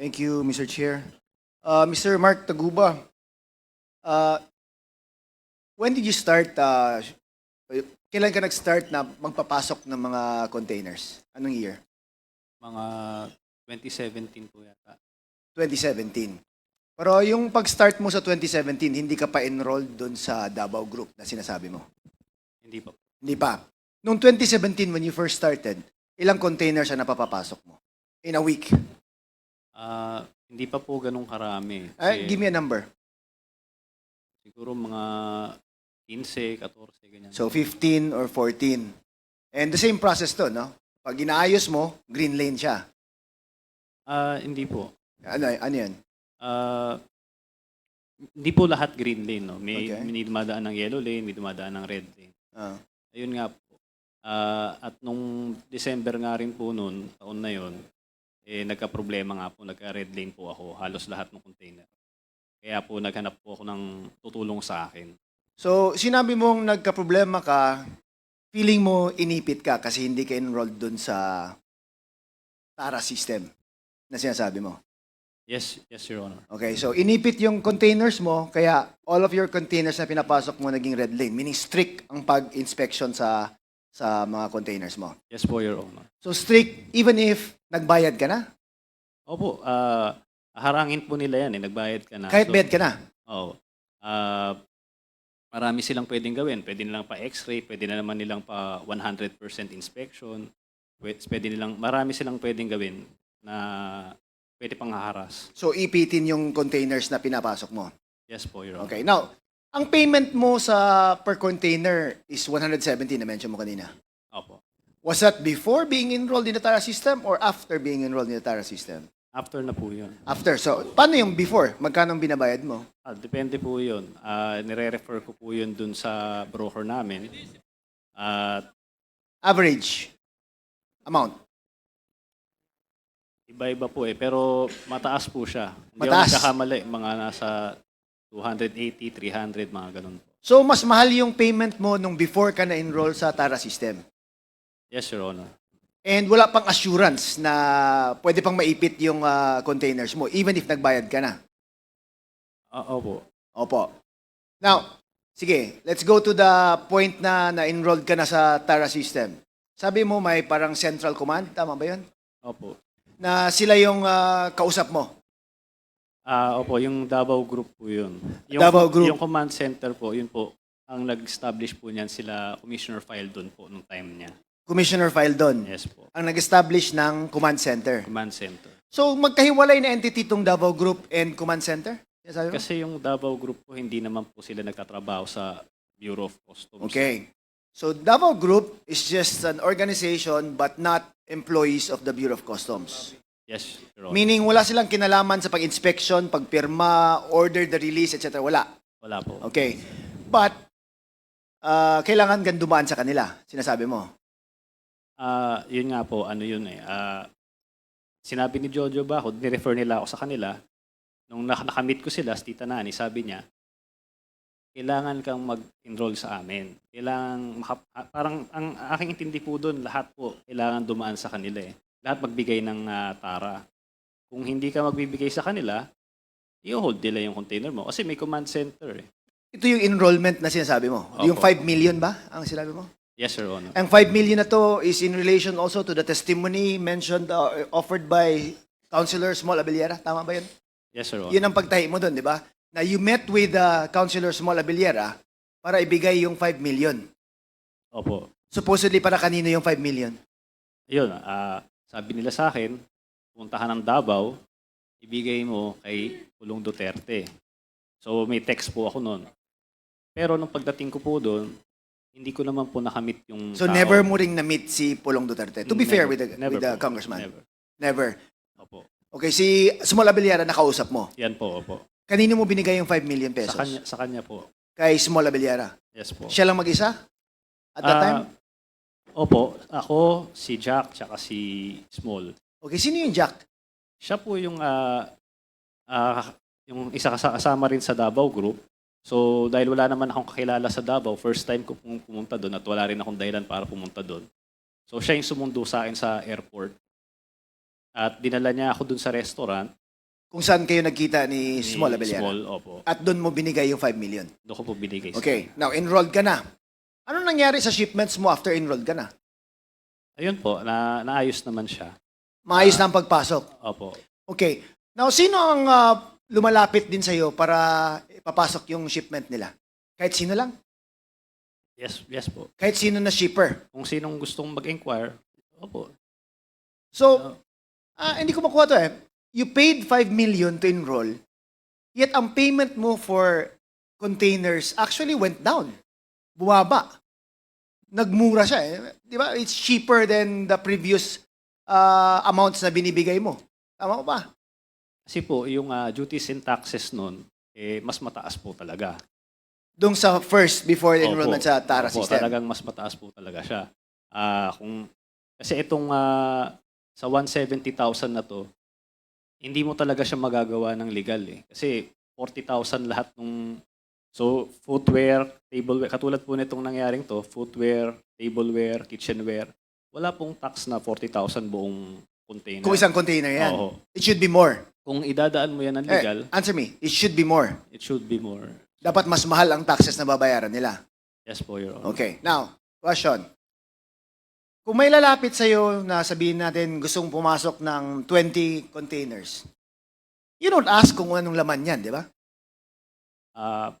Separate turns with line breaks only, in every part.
Thank you, Mr. Chair. Uh, Mr. Mark Taguba, uh, when did you start, uh, kailan ka nag-start na magpapasok ng mga containers? Anong year?
Mga 2017 po yata.
2017. Pero yung pag-start mo sa 2017, hindi ka pa enrolled doon sa Davao Group na sinasabi mo?
Hindi pa.
Hindi pa. Noong 2017, when you first started, ilang containers ang napapapasok mo? In a week?
Ah, hindi pa po ganun karami.
Ay, give me a number.
Siguro mga 15, 14, ganyan.
So 15 or 14. And the same process to, no? Pag inaayos mo, green lane siya.
Ah, hindi po.
Ano, ano yan?
Ah, hindi po lahat green lane, no? May,
Okay.
may dumadaan ng yellow lane, may dumadaan ng red lane.
Ah.
Ayun nga po. Ah, at nung December nga rin po noon, taon na yon, eh, nagka-problema nga po, nagka-red lane po ako, halos lahat ng container. Kaya po naghanap po ako ng tutulong sa akin.
So, sinabi mong nagka-problema ka, feeling mo inipit ka kasi hindi ka enrolled dun sa TARA system na sinasabi mo.
Yes, yes, Your Honor.
Okay, so inipit yung containers mo, kaya all of your containers na pinapasok mo naging red lane, meaning strict ang pag-inspection sa sa mga containers mo.
Yes po, Your Honor.
So strict even if nagbayad ka na,
Opo, ah harangin po nila yan eh, nagbayad ka na.
kahit
So,
bed ka na.
Oo. Ah, marami silang pwedeng gawin. Pwede nilang pa x-ray, pwede na naman nilang pa 100% inspection. Pwede, pwede nilang, marami silang pwedeng gawin na pwede pang haharas.
So ipitin yung containers na pinapasok mo.
Yes po, Your Honor.
Okay. Now, ang payment mo sa per container is 170 na mention mo kanina.
Opo.
Was that before being enrolled in the TARA system or after being enrolled in the TARA system?
After na po yun.
After. So, paano yung before? Magkano ang binabayad mo?
Ah, depende po yun. Ah, nire-refer ko po yun dun sa broker namin. At
Average amount.
iba-iba po eh. Pero mataas po siya. Hindi
Mataas?
ako nagkakamali. Mga nasa 280, 300, mga ganun po.
So, mas mahal yung payment mo nung before ka na-enroll sa TARA system.
Yes, Your Honor.
And wala pang assurance na pwede pang maipit yung ah, containers mo, even if nagbayad ka na.
Ah, opo.
Opo. Now, sige, let's go to the point na na-enrolled ka na sa TARA system. Sabi mo may parang central command, tama ba yun?
Opo.
Na sila yung ah, kausap mo.
Ah, opo, yung Davao Group po yun. Yung,
Davao Group.
Yung command center po, yun po, ang nag-establish po niyan sila, Commissioner File doon po nung time niya.
Commissioner file doon.
Yes po,
Ang nag-establish ng command center.
command center.
So, magkahiwalay na entity itong Davao Group and command center? Yan sabi mo?
Kasi yung Davao Group po, hindi naman po sila nagtatrabaho sa Bureau of Customs.
Okay. So, Davao Group is just an organization but not employees of the Bureau of Customs.
Yes, Your Honor.
Meaning, wala silang kinalaman sa pag-inspection, pagpirma, order the release, etc. Wala.
Wala po.
Okay. But, ah, kailangan gan dumaan sa kanila, sinasabi mo.
Ah, yun nga po, ano yun eh. ah, sinabi ni Jojo ba, ako, nirefer nila ako sa kanila. Nung nak- nakamit ko sila, si Tita Nani, sabi niya, kailangan kang mag-enroll sa amin. Kailangan, maka- ah, parang ang aking intindi po doon, lahat po, kailangan dumaan sa kanila eh. Lahat magbigay ng ah, tara. Kung hindi ka magbibigay sa kanila, i-hold nila yung container mo. Kasi may command center eh.
Ito yung enrollment na sinasabi mo. Yung
Opo.
5 million ba ang sinabi mo?
Yes, Your Honor.
Ang 5 million na to is in relation also to the testimony mentioned, uh, offered by Councilor Small Abellera. Tama ba yun?
Yes, Your Honor.
Yun ang pagtahi mo doon, di ba? Na you met with uh, Councilor Small Abellera para ibigay yung 5 million.
Opo.
Supposedly para kanino yung 5 million?
Yun, ah, sabi nila sa akin, puntahan ng Davao, ibigay mo kay Pulong Duterte. So may text po ako noon. Pero nung pagdating ko po doon, hindi ko naman po nakamit yung
So
tao.
never mo ring na-meet si Pulong Duterte. To be fair
Never-
with the,
never
with the
po.
congressman.
Never.
Never.
Opo.
Okay, si Small Abellera nakausap mo.
Yan po, opo.
Kanino mo binigay yung 5 million pesos?
Sa kanya, sa kanya po.
Kay Small Abellera.
Yes po.
Siya lang mag-isa? At that
Ah,
time?
Opo, ako, si Jack, tsaka si Small.
Okay, sino yung Jack?
Siya po yung ah, ah, yung isa kasa- kasama rin sa Davao Group. So dahil wala naman akong kakilala sa Davao, first time ko pum- pumunta doon at wala rin akong dahilan para pumunta doon. So siya yung sumundo sa akin sa airport. At dinala niya ako doon sa restaurant
kung saan kayo nagkita ni Small Abellera.
Small, opo.
At doon mo binigay yung 5 million.
Doon ko po binigay. sa-
Okay, now enrolled ka na. Ano nangyari sa shipments mo after enrolled ka na?
Ayun po, na, naayos naman siya.
Maayos
Ah.
na ang pagpasok.
Opo.
Okay. Now, sino ang ah, lumalapit din sa'yo para ipapasok yung shipment nila? Kahit sino lang?
Yes, yes po.
Kahit sino na shipper?
Kung sinong gustong mag-inquire, opo.
So, ah, hindi ko makuha to eh. You paid 5 million to enroll, yet ang payment mo for containers actually went down. Bumaba. Nagmura siya eh. Di ba? It's cheaper than the previous ah, amounts na binibigay mo. Tama ba?
Kasi po, yung ah, duties and taxes nun, eh, mas mataas po talaga.
Doon sa first, before the
Opo.
enrollment sa TARA
Opo,
system.
talagang mas mataas po talaga siya. Ah, kung, kasi itong ah, sa 170,000 na to, hindi mo talaga siya magagawa ng legal eh. Kasi 40,000 lahat nung So, footwear, tableware, katulad po nitong nangyaring to, footwear, tableware, kitchenware, wala pong tax na 40,000 buong container.
Kung isang container yan.
Oo.
It should be more.
Kung idadaan mo yan ng
Eh,
legal,
answer me. It should be more.
it should be more.
Dapat mas mahal ang taxes na babayaran nila.
Yes po, Your Honor.
Okay. Now, question. Kung may lalapit sa'yo na sabihin natin gustong pumasok ng 20 containers, you don't ask kung anong laman yan, di ba?
Ah,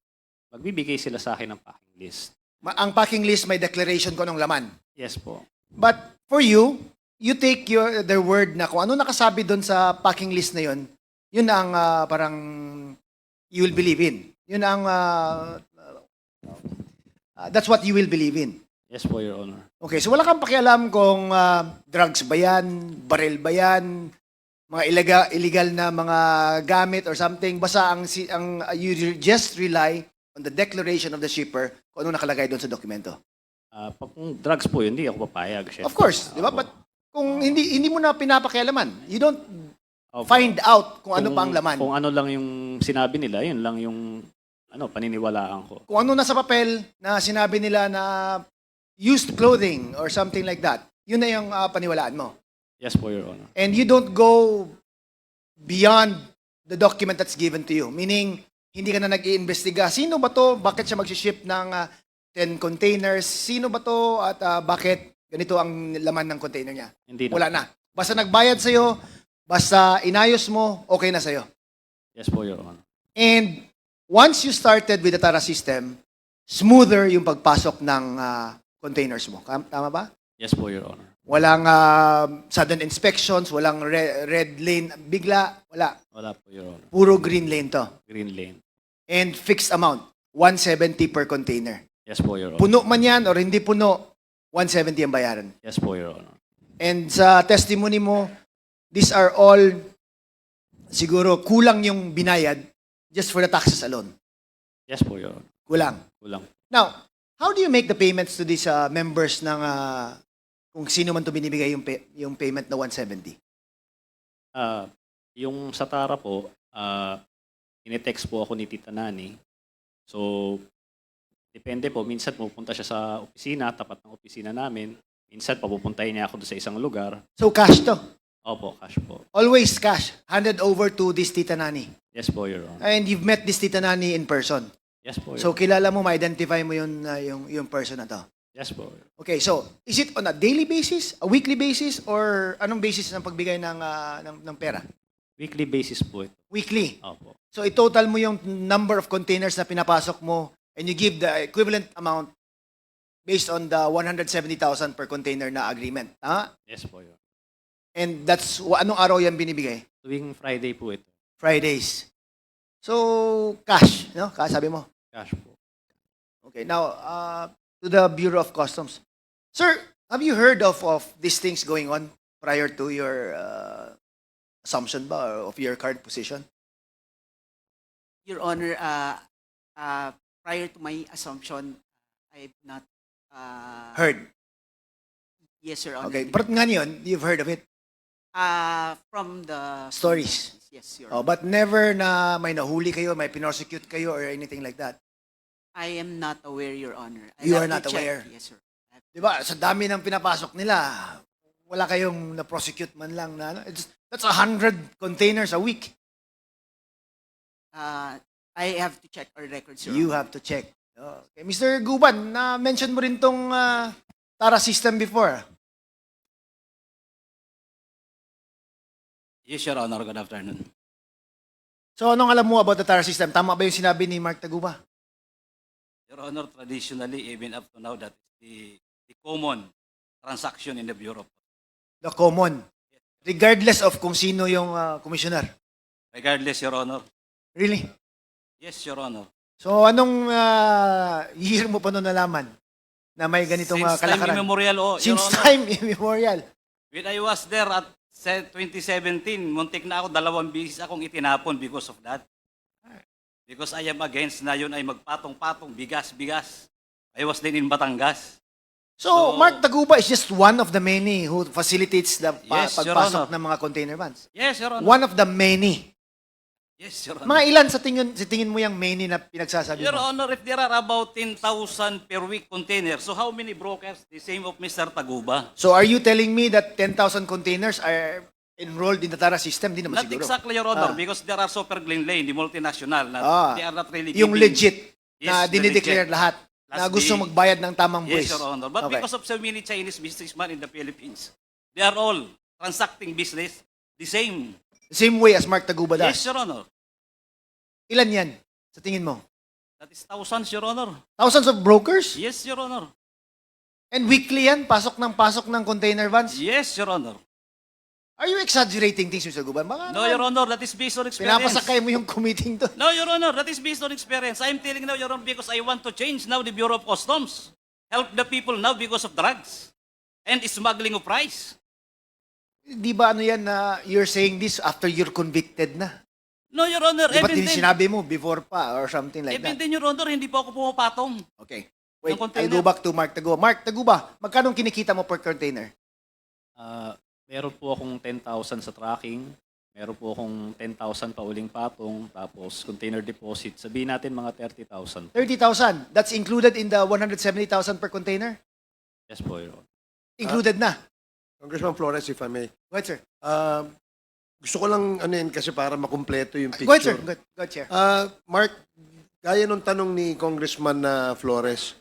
magbibigay sila sa akin ng packing list.
Ma- Ang packing list may declaration kung anong laman.
Yes po.
But for you, you take your their word na kung ano nakasabi doon sa packing list na yun, yun ang ah, parang you will believe in. Yun ang ah, ah, that's what you will believe in.
Yes po, Your Honor.
Okay, so wala kang pakialam kung ah, drugs ba yan, baril ba yan, mga ilaga, illegal na mga gamit or something. Basta ang, si- ang ah, you just rely on the declaration of the shipper kung ano nakalagay doon sa dokumento.
Ah, pag kung drugs po yun, hindi ako papayag. syempre.
Of course, di ba? But kung hindi hindi mo na pinapakialaman, you don't
Opo.
find out kung ano pa ang laman.
Kung ano lang yung sinabi nila, yun lang yung ano, paniniwalaan ko.
Kung ano nasa papel na sinabi nila na used clothing or something like that, yun na yung ah, paniwalaan mo.
Yes po, Your Honor.
And you don't go beyond the document that's given to you. Meaning, hindi ka na nag-iimbestiga. Sino ba to? Bakit siya mag-ship ng ah, 10 containers? Sino ba to? At ah, bakit ganito ang laman ng container niya?
Hindi na.
Wala na. Basta nagbayad sa'yo, basta inayos mo, okay na sa'yo.
Yes po, Your Honor.
And once you started with the TARA system, smoother yung pagpasok ng ah, containers mo. Tama ba?
Yes po, Your Honor.
Walang ah, sudden inspections, walang re- red lane bigla, wala.
Wala po, Your Honor.
Puro green lane to.
Green lane.
And fixed amount, 170 per container.
Yes po, Your Honor.
Puno man yan or hindi puno, 170 ang bayaran.
Yes po, Your Honor.
And sa testimony mo, these are all siguro kulang yung binayad just for the taxes alone.
Yes po, Your Honor.
Kulang.
Kulang.
Now, how do you make the payments to these uh, members ng uh, kung sino man to binibigay yung pay- yung payment na 170?
Ah, yung sa Tara po, ah, inetext po ako ni Tita Nani. So, depende po. Minsan pupunta siya sa opisina, tapat ng opisina namin. Minsan papupuntahin niya ako doon sa isang lugar.
So cash to.
Opo, cash po.
Always cash. Handed over to this Tita Nani.
Yes po, Your Honor.
And you've met this Tita Nani in person.
Yes po, Your
So kilala mo, ma-identify mo yun, uh, yung, yung person na to.
Yes po.
Okay, so is it on a daily basis, a weekly basis, or anong basis ng pagbigay ng, uh, ng, ng pera?
Weekly basis po ito.
Weekly.
Opo.
So i-total mo yung number of containers na pinapasok mo and you give the equivalent amount based on the 170,000 per container na agreement. Tama?
Yes po, Honor.
And that's, wa- anong araw yan binibigay?
Tuwing Friday po ito.
Fridays. So, cash, no? Cash, sabi mo.
Cash po.
Okay, now, uh, to the Bureau of Customs. Sir, have you heard of, of these things going on prior to your uh, assumption ba of your current position?
Your Honor, uh, uh, prior to my assumption, I've not uh,
Heard.
Yes, Your Honor.
Okay, but nga yun, you've heard of it.
Uh, from the
Stories.
Yes, Your
Oh,
Honor.
but never na may nahuli kayo, may pinosecute kayo or anything like that.
I am not aware, Your Honor. I'll
You
have
are not
check.
aware?
Yes, sir.
Di ba? Sa dami ng pinapasok nila, wala kayong na-prosecute man lang na ano. It's, that's a hundred containers a week.
uh, I have to check our records, Your
You
Honor.
have to check. Okay. Mr. Guban, na-mention mo rin tong ah, Tara system before.
Yes, Your Honor. Good afternoon.
So, anong alam mo about the Tara system? Tama ba yung sinabi ni Mark Taguba?
Your Honor, traditionally, even up to now, that is the, the common transaction in the Bureau.
The common. Regardless of kung sino yung ah, commissioner.
Regardless, Your Honor.
Really?
Yes, Your Honor.
So, anong ah, year mo pa noon nalaman na may ganitong ah,
Since time
kalakaran?
immemorial, oh, Your
Since
Honor.
time immemorial.
When I was there at se- 2017, muntik na ako, dalawang bisis akong itinapon because of that. Because I am against na yun ay magpatong-patong, bigas-bigas. I was then in Batangas.
So,
So-
Mark Taguba is just one of the many who facilitates the pa-
Yes, Your
pagpasok ng mga container vans.
Yes, Your Honor.
One of the many.
Yes, Your Honor.
Mga ilan sa tingin, sa tingin mo yung many na pinagsasabi
Your
mo?
Honor, if there are about 10,000 per week containers, so how many brokers? The same of Mr. Taguba.
So, are you telling me that 10,000 containers are enrolled in the TARA system? Di naman
Not
siguro.
exactly, Your Honor,
Ah.
because there are Super Green Lane, the multinational, na
Ah.
they are not really
Yung
giving-
legit na
Yes, the
dinideclare
legit.
lahat na
Plus
gusto
the-
magbayad ng tamang buwis.
Yes, Your Honor. But
Okay.
because of so many Chinese businessmen in the Philippines, they are all transacting business the same.
Same way as Mark Taguba does.
Yes, Your Honor.
Ilan yan sa tingin mo?
That is thousands, Your Honor.
Thousands of brokers?
Yes, Your Honor.
And weekly yan? Pasok ng pasok ng container vans?
Yes, Your Honor.
Are you exaggerating things, Mr. Guban? Baka
No,
naman,
Your Honor, that is based on experience.
pinapasakay mo yung committing to.
No, Your Honor, that is based on experience. I'm telling now, Your Honor, because I want to change now the Bureau of Customs. Help the people now because of drugs and smuggling of rice.
Di ba ano yan na you're saying this after you're convicted na?
No, Your Honor,
Di ba
even
din
then,
sinabi mo before pa or something like
even
that?
then, Your Honor, hindi po ako pumapatong.
Okay. Wait,
container.
I'll go back to Mark Taguba. Mark Taguba, magkano kinikita mo per container?
Ah, meron po akong 10,000 sa tracking, meron po akong 10,000 pa uling patong, tapos container deposit, sabihin natin mga 30,000.
30,000. That's included in the 170,000 per container?
Yes po, Your Honor.
Included na.
Congressman Flores, if I may.
Go ahead, sir.
Uh, gusto ko lang ano yun kasi para makumpleto yung
Go ahead, sir.
picture.
Go ahead, go ahead, Chair.
Ah, Mark, gaya nung tanong ni Congressman na Flores.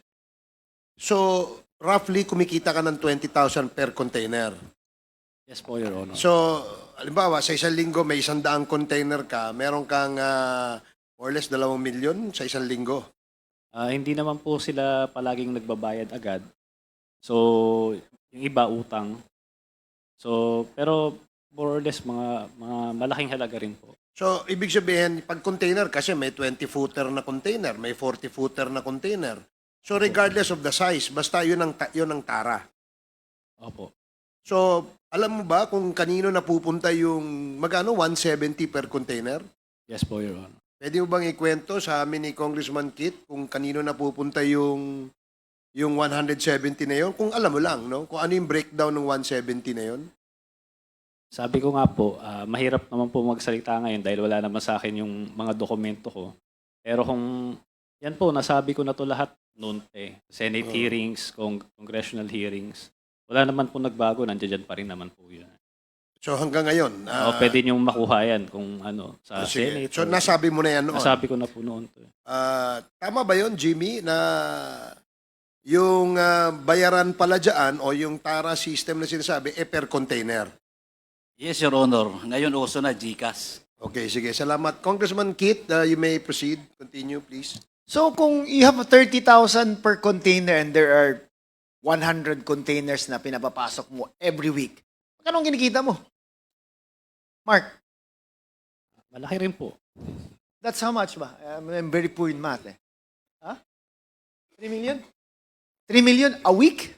So, roughly kumikita ka ng 20,000 per container.
Yes po, Your Honor.
So, halimbawa, sa isang linggo may isang daang container ka, meron kang ah, more or less dalawang milyon sa isang linggo.
Ah, hindi naman po sila palaging nagbabayad agad. So, yung iba utang. So, pero more or less mga mga malaking halaga rin po.
So, ibig sabihin, pag container, kasi may 20-footer na container, may 40-footer na container. So, regardless of the size, basta yun ang, ta- yun ang tara.
Opo.
So, alam mo ba kung kanino napupunta yung magano 170 per container?
Yes po, Your Honor.
Pwede mo bang ikwento sa amin ni Congressman Kit kung kanino napupunta yung yung 170 na yon? Kung alam mo lang, no? Kung ano yung breakdown ng 170 na yon?
Sabi ko nga po, ah, mahirap naman po magsalita ngayon dahil wala naman sa akin yung mga dokumento ko. Pero kung yan po, nasabi ko na to lahat noon eh. Senate hearings, cong- congressional hearings. Wala naman po nagbago, nandiyan dyan pa rin naman po yun.
So, hanggang ngayon.
o
ah,
pwede niyong makuha yan kung ano, sa
ah, sige.
Senate.
So,
or-
nasabi mo na yan noon.
Nasabi ko na po noon to. eh.
Ah, tama ba yon Jimmy, na yung ah, bayaran pala dyan o yung tara system na sinasabi, eh per container?
Yes, Your Honor. Ngayon uso na GCash.
Okay, sige. Salamat. Congressman Kit, uh, you may proceed. Continue, please.
So kung you have 30,000 per container and there are 100 containers na pinapapasok mo every week, magkano ang kinikita mo? Mark,
Malaki rin po.
that's how much ba? I'm, I'm very poor in math eh. Ha? 3 million? 3 million a week?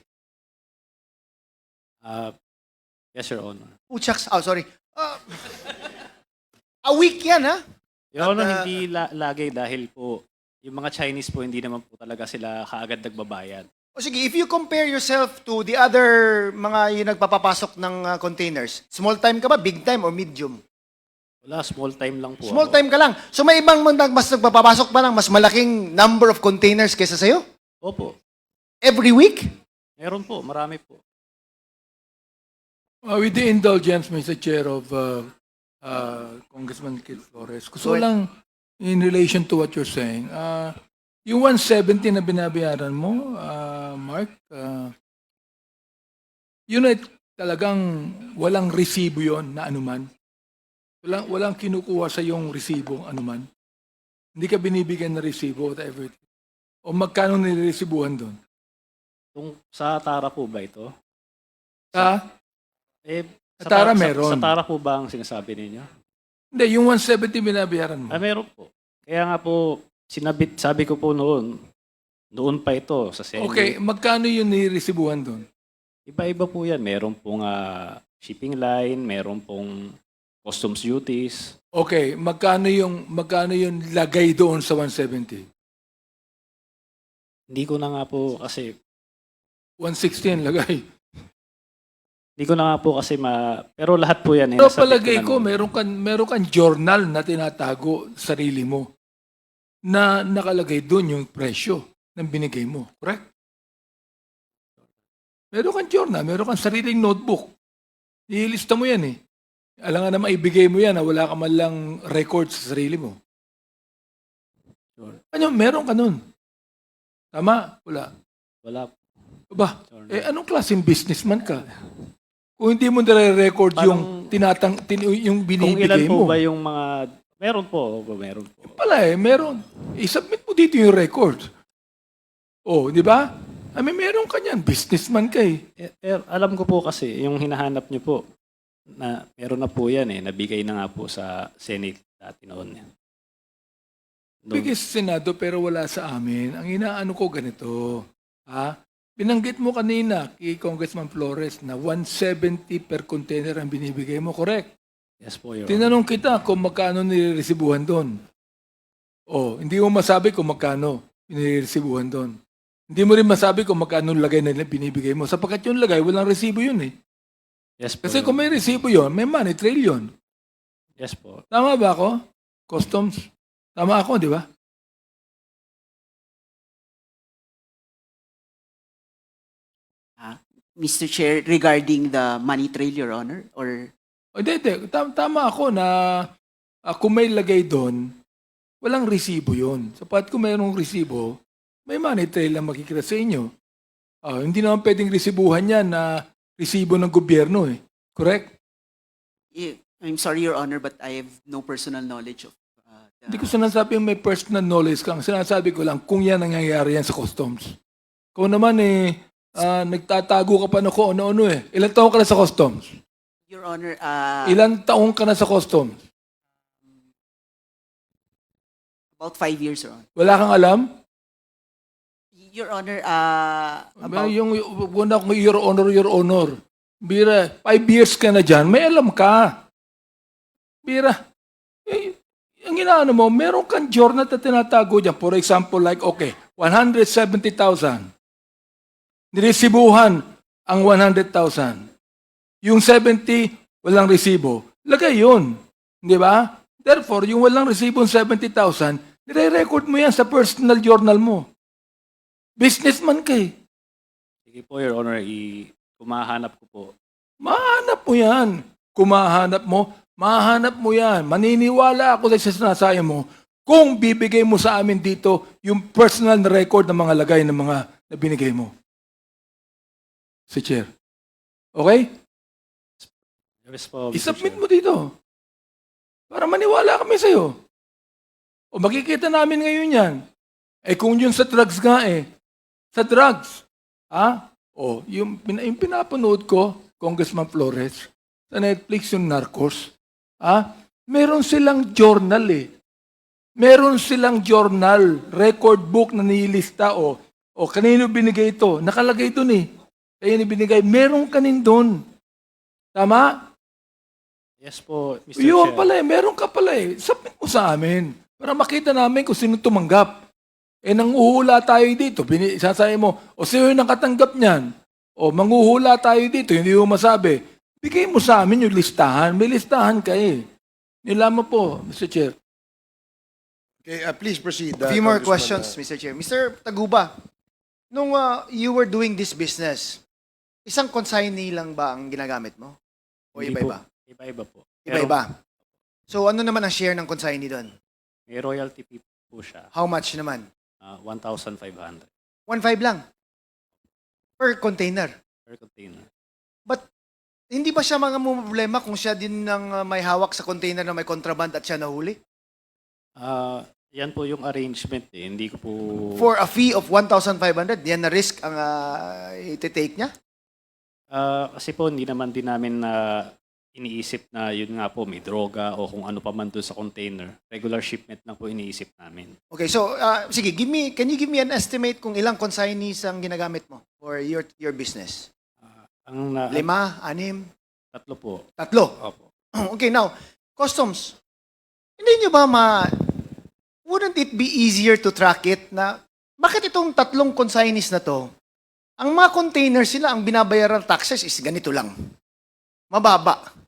Ah, yes, Your Honor.
Puchaks, oh sorry. Ah, a week yan ha?
Your Honor,
ah,
hindi la- lagi dahil po, yung mga Chinese po, hindi naman po talaga sila kaagad nagbabayad.
O sige, if you compare yourself to the other mga yung nagpapapasok ng ah, containers, small time ka ba, big time, or medium?
Wala, small time lang po
Small
ako.
time ka lang. So may ibang mag- mas nagpapapasok pa ng mas malaking number of containers kesa sa'yo?
Opo.
Every week?
Meron po, marami po.
Uh, with the indulgence, Mr. Chair of uh, uh, Congressman Kit Flores, gusto lang in relation to what you're saying. Uh, yung 170 na binabayaran mo, uh, Mark, uh, yun ay talagang walang resibo yon na anuman. Walang, walang kinukuha sa yung resibo anuman. Hindi ka binibigyan ng resibo, whatever. O magkano niresibuhan doon?
Kung sa Tara po ba ito?
Ha?
Eh,
Sa Tara
Sa-
meron.
Sa, Tara po ba ang sinasabi ninyo?
Hindi, yung 170 binabayaran mo.
Ah, meron po. Kaya nga po, sinabit, sabi ko po noon, noon pa ito sa Senate.
Okay, magkano yung niresibuhan doon?
Iba-iba po yan. Meron pong ah, shipping line, meron pong customs duties.
Okay, magkano yung magkano yung lagay doon sa 170?
Hindi ko na nga po kasi
160 ang lagay.
hindi ko na nga po kasi ma pero lahat po yan eh,
Pero
nasabit
palagay
na
ko,
noon.
meron kang, meron kang journal na tinatago sa sarili mo na nakalagay doon yung presyo ng binigay mo. Correct? Meron kang journal, meron kang sariling notebook. Ilista mo yan eh. Alam nga na maibigay mo yan na wala ka man lang record sa sarili mo.
Sure.
Ano, meron ka nun. Tama? Wala.
Wala.
Ba,
Sure.
eh anong klaseng businessman ka? Kung hindi mo nare-record
Parang-
yung tinatang tin, yung
Kung ilan
binibigay
po
mo.
ba yung mga meron po, meron po.
Pala eh, meron. I-submit mo dito yung record. Oh, di ba? I mean, meron ka niyan. Businessman ka eh.
Eh, eh, alam ko po kasi yung hinahanap niyo po na meron na po yan eh, nabigay na nga po sa Senate dati noon. Noon.
Bigay sa Senado pero wala sa amin. Ang inaano ko ganito. Ha? Binanggit mo kanina kay Congressman Flores na 170 per container ang binibigay mo. Correct.
Yes po, Your Honor.
Tinanong kita kung magkano niresibuhan doon. Oh, hindi mo masabi kung magkano niresibuhan doon. Hindi mo rin masabi kung magkano lagay na binibigay mo. Sapagkat yung lagay, walang resibo yun eh.
Yes po.
Kasi
Your
kung may resibo yun, may money trail yun.
Yes po.
Tama ba ako? Customs. Tama ako, di ba?
Mr. Chair, regarding the money trail, Your Honor, or
O hindi, hindi. Tam- Tama ako na ah, kung may lagay doon, walang resibo yun. Sapat kung mayroong resibo, may money trail na makikita sa inyo. Ah, hindi naman pwedeng resibuhan yan na resibo ng gobyerno eh. Correct?
eh, I'm sorry, Your Honor, but I have no personal knowledge of uh, the-
Hindi ko sinasabi may personal knowledge kang. Sinasabi ko lang kung yan nangyayari yan sa customs. Kung naman eh, ah, nagtatago ka pa na kung ano-ano eh. Ilan taon ka na sa customs?
Your Honor, uh,
Ilan taon ka na sa customs?
about five years, Your Honor.
Wala kang alam?
Your Honor, uh,
About,
about,
yung una kong your honor, your honor. Bira, five years ka na dyan, may alam ka. Bira, eh, ang inaano mo, meron kang journal na tinatago dyan. For example, like, okay, 170,000. Niresibuhan ang 100,000. Yung 70, walang resibo. Lagay yun. Di ba? Therefore, yung walang resibo 70,000, nire-record mo yan sa personal journal mo. Businessman ka eh.
Sige po, Your Honor, i kumahanap ko po.
Mahanap mo yan. Kung mahanap mo, mahanap mo yan. Maniniwala ako sa sinasaya mo kung bibigay mo sa amin dito yung personal na record ng mga lagay ng mga na binigay mo. Si Chair. Okay?
Yes po, Mr.
I-submit mo dito. Para maniwala kami sa'yo. O makikita namin ngayon yan. Eh kung yun sa drugs nga eh. Sa drugs. Ha? O, yung, yung pinapanood ko, Congressman Flores, sa Netflix yung Narcos. Ha? Meron silang journal eh. Meron silang journal, record book na nilista o o kanino binigay ito? Nakalagay doon eh. Kaya ni binigay, meron kanin doon. Tama?
Yes po, Mr.
Yun
Chair.
pala eh, meron ka pala eh. Submit mo sa amin para makita namin kung sino tumanggap. Eh, nang uhula tayo dito, bini, sasabi mo, o sino yung nakatanggap niyan? O manguhula tayo dito, hindi mo masabi. Bigay mo sa amin yung listahan. May listahan ka eh. Nilaman po, Mr. Chair.
Okay, uh, please proceed.
A
uh,
few more
Congressman,
questions,
uh,
Mr. Chair. Mr. Taguba, nung uh, you were doing this business, isang consignee lang ba ang ginagamit mo? O
Hindi
iba-iba?
Iba-iba po. Pero-
Iba-iba. So ano naman ang share ng consignee doon?
May royalty fee po siya,
How much naman?
ah, 1,500
1.5 lang. Per container.
per container.
Hindi ba siya mga problema kung siya din ang uh, may hawak sa container na may contraband at siya nahuli?
Ah, yan po yung arrangement eh. Hindi ko po...
For a fee of 1,500, yan na risk ang uh, iti-take niya?
Ah, kasi po, hindi naman din namin na iniisip na yun nga po, may droga o kung ano pa man doon sa container. Regular shipment lang po iniisip namin.
Okay, so uh, sige, give me can you give me an estimate kung ilang consignees ang ginagamit mo for your your business?
Ang na,
Lima, anim,
tatlo po.
tatlo.
Opo.
Okay, now, customs. Hindi nyo ba ma wouldn't it be easier to track it na bakit itong tatlong consignees na to, ang mga containers sila, ang binabayaran taxes is ganito lang. Mababa.